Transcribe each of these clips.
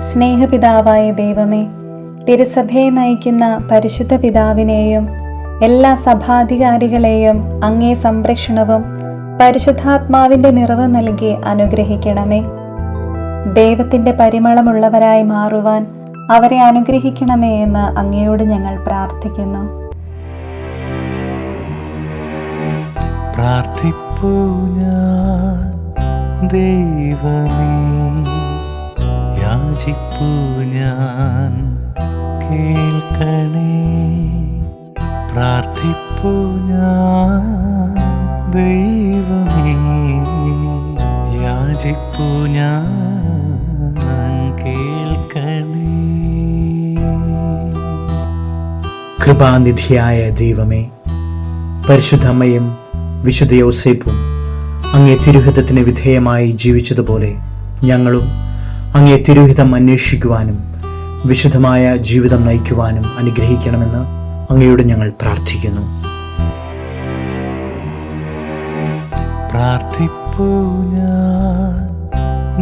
സ്നേഹപിതാവായ ദൈവമേ തിരുസഭയെ നയിക്കുന്ന പരിശുദ്ധ പിതാവിനെയും എല്ലാ സഭാധികാരികളെയും അങ്ങേ സംരക്ഷണവും പരിശുദ്ധാത്മാവിന്റെ നിറവ് നൽകി അനുഗ്രഹിക്കണമേ. ദൈവത്തിന്റെ പരിമളമുള്ളവരായി മാറുവാൻ അവരെ അനുഗ്രഹിക്കണമേ എന്ന് അങ്ങയോട് ഞങ്ങൾ പ്രാർത്ഥിക്കുന്നു. പ്രാർത്ഥിപ്പൂ ഞാൻ ദൈവമേ. യാചിപ്പൂ ഞാൻ. കേൾക്കണേ. പ്രാർത്ഥിപ്പൂ ഞാൻ. ദൈവമേ യാചിപ്പൂ ഞാൻ. കൃപാനിധിയായ ദൈവമേ പരിശുദ്ധമ്മയും വിശുദ്ധ യോസേപ്പും അങ്ങേ തിരുഹിതത്തിന് വിധേയമായി ജീവിച്ചതുപോലെ ഞങ്ങളും അങ്ങേ തിരുഹിതം അന്വേഷിക്കുവാനും വിശുദ്ധമായ ജീവിതം നയിക്കുവാനും അനുഗ്രഹിക്കണമെന്ന് അങ്ങയോട് ഞങ്ങൾ പ്രാർത്ഥിക്കുന്നു.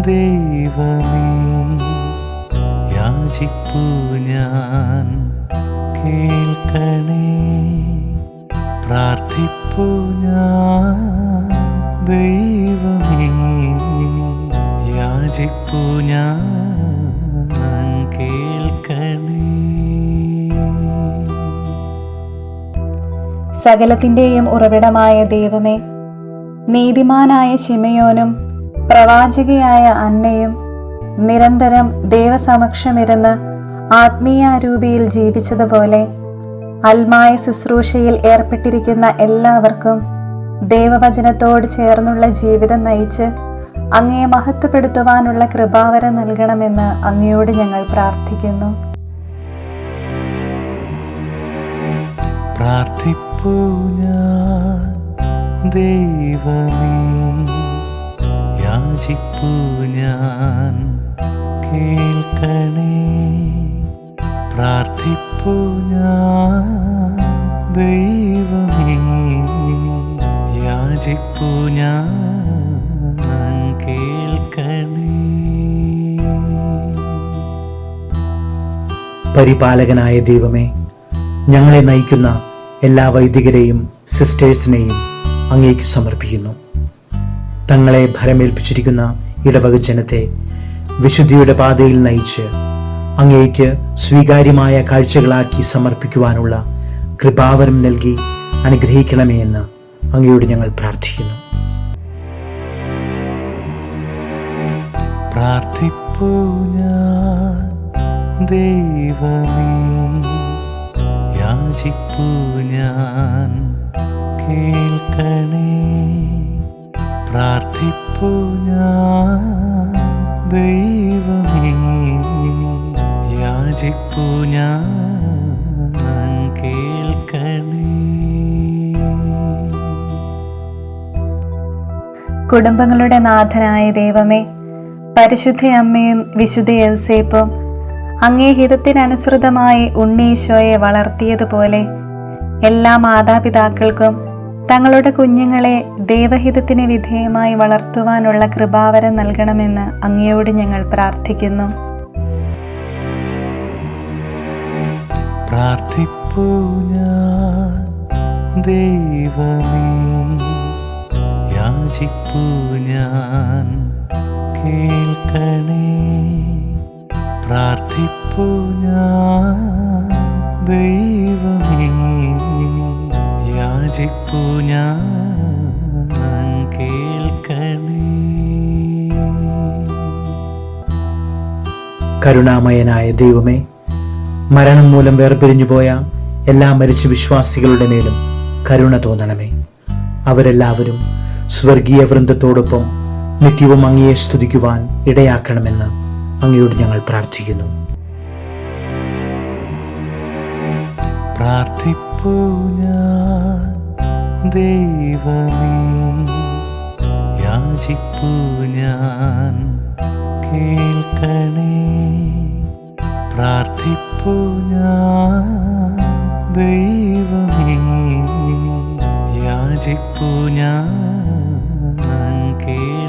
ദൈവമേ കേൾക്കണേ. പ്രാർത്ഥിപ്പൂ ഞാൻ ദൈവമേ യാചിപ്പൂ ഞാൻ കേൾക്കണേ. സകലത്തിന്റെയും ഉറവിടമായ ദൈവമേ നീതിമാനായ ശിമയോനും പ്രവാചകയായ അന്നയും നിരന്തരം ദൈവസമക്ഷമിരുന്ന് ആത്മീയാരൂപിയിൽ ജീവിച്ചതുപോലെ അൽമായ ശുശ്രൂഷയിൽ ഏർപ്പെട്ടിരിക്കുന്ന എല്ലാവർക്കും ദൈവവചനത്തോട് ചേർന്നുള്ള ജീവിതം നയിച്ച് അങ്ങയെ മഹത്വപ്പെടുത്തുവാനുള്ള കൃപാവരം നൽകണമെന്ന് അങ്ങയോട് ഞങ്ങൾ പ്രാർത്ഥിക്കുന്നു. പ്രാർത്ഥിപ്പൂ ഞാൻ ദൈവമേ യാചിപ്പൂ ഞാൻ കേൾക്കണേ. പ്രാർത്ഥിപ്പൂ ഞാൻ ദൈവമേ യാചിപ്പൂ ഞാൻ പരിപാലകനായ ദൈവമേ ഞങ്ങളെ നയിക്കുന്ന എല്ലാ വൈദികരെയും സിസ്റ്റേഴ്സിനെയും അങ്ങേക്ക് സമർപ്പിക്കുന്നു. തങ്ങളെ ഭരമേൽപ്പിച്ചിരിക്കുന്ന ഇടവക ജനത്തെ വിശുദ്ധിയുടെ പാതയിൽ നയിച്ച് അങ്ങേക്ക് സ്വീകാര്യമായ കാഴ്ചകളാക്കി സമർപ്പിക്കുവാനുള്ള കൃപാവരം നൽകി അനുഗ്രഹിക്കണമേ എന്ന് അങ്ങയോട് ഞങ്ങൾ പ്രാർത്ഥിക്കുന്നു. പ്രാർത്ഥിപ്പൂ ഞാൻ ദൈവമേ യാചിപ്പു ഞാൻ കേൾക്കണേ. പ്രാർത്ഥിപ്പു ഞാൻ ദൈവമേ യാചിപ്പു ഞാൻ കേൾക്കണേ. കുടുംബങ്ങളുടെ നാഥനായ ദൈവമേ പരിശുദ്ധ അമ്മയും വിശുദ്ധ യൗസേപ്പും അങ്ങേ ഹിതത്തിനനുസൃതമായി ഉണ്ണീശോയെ വളർത്തിയതുപോലെ എല്ലാ മാതാപിതാക്കൾക്കും തങ്ങളുടെ കുഞ്ഞുങ്ങളെ ദൈവഹിതത്തിന് വിധേയമായി വളർത്തുവാനുള്ള കൃപാവരം നൽകണമെന്ന് അങ്ങയോട് ഞങ്ങൾ പ്രാർത്ഥിക്കുന്നു. ഞാൻ കേൾക്കണേ. പ്രാർത്ഥിപ്പൂ ഞാൻ ദൈവമേ. യാചിപ്പൂ ഞാൻ കേൾക്കണേ. കരുണാമയനായ ദൈവമേ മരണം മൂലം വേർപിരിഞ്ഞു പോയ എല്ലാ മരിച്ച വിശ്വാസികളുടെ മേലും കരുണ തോന്നണമേ. അവരെല്ലാവരും സ്വർഗീയ വൃന്ദത്തോടൊപ്പം നിത്യവും അങ്ങയെ സ്തുതിക്കുവാൻ ഇടയാക്കണമെന്ന് അങ്ങയോട് ഞങ്ങൾ പ്രാർത്ഥിക്കുന്നു. പ്രാർത്ഥിപ്പൂ ഞാൻ ദൈവമേ. യാചിപ്പൂ ഞാൻ കേൾക്കണേ. പ്രാർത്ഥിപ്പൂ ഞാൻ ദൈവമേ. യാചിപ്പൂ ഞാൻ കേൾ